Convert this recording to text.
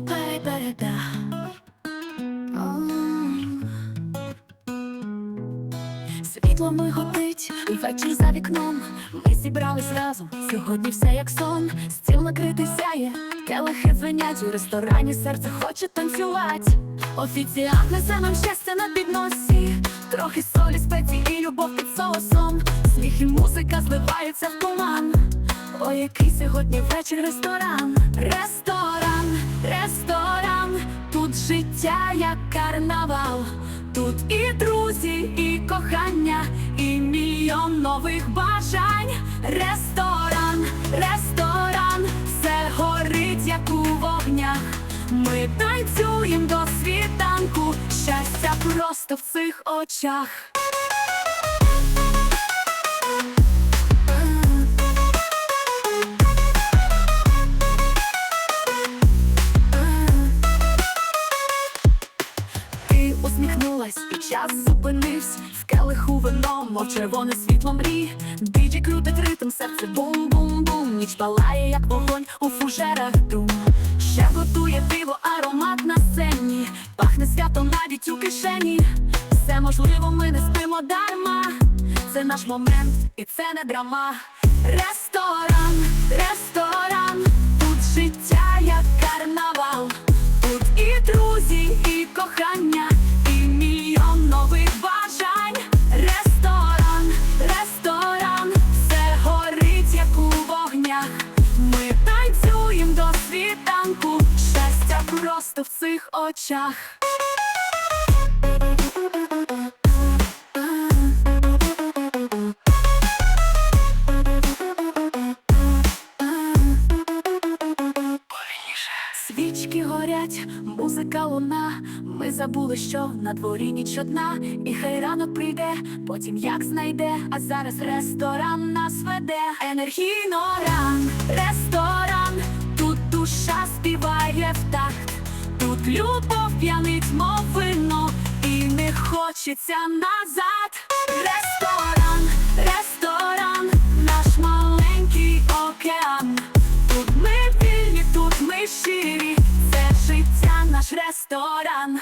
me переда. Світло ми горить, вечір за вікном. Ми зібрались разом. Сьогодні все як сон. Стіл накритий сяє, келихи дзвенять у ресторані. Серце хоче танцювати. Офіціант несе нам щастя на підносі. Трохи солі, спеції і любов під соусом. Сміх і музика зливаються в туман. Ой, який сьогодні вечір ресторан. Ресторан, карнавал. Тут і друзі, і кохання, і мільйон нових бажань. Ресторан, ресторан, все горить, як у вогнях. Ми танцюємо до світанку, щастя просто в цих очах. І час зупинився в келиху вино, мов червоне світло мрій. Диджі крутить ритм, серце бум-бум-бум. Ніч палає, як вогонь у фужерах дум. Ще готує диво, аромат на сцені. Пахне свято навіть у кишені. Все можливо, ми не спимо дарма. Це наш момент, і це не драма. Ресторан, очах. Свічки горять, музика луна. Ми забули, що на дворі ніч одна, і хай ранок прийде, потім як знайде. А зараз ресторан нас веде. Енергійно ран, любов п'янить, мов вино, і не хочеться назад. Ресторан, ресторан, наш маленький океан. Тут ми вільні, тут ми щирі, це життя наш ресторан.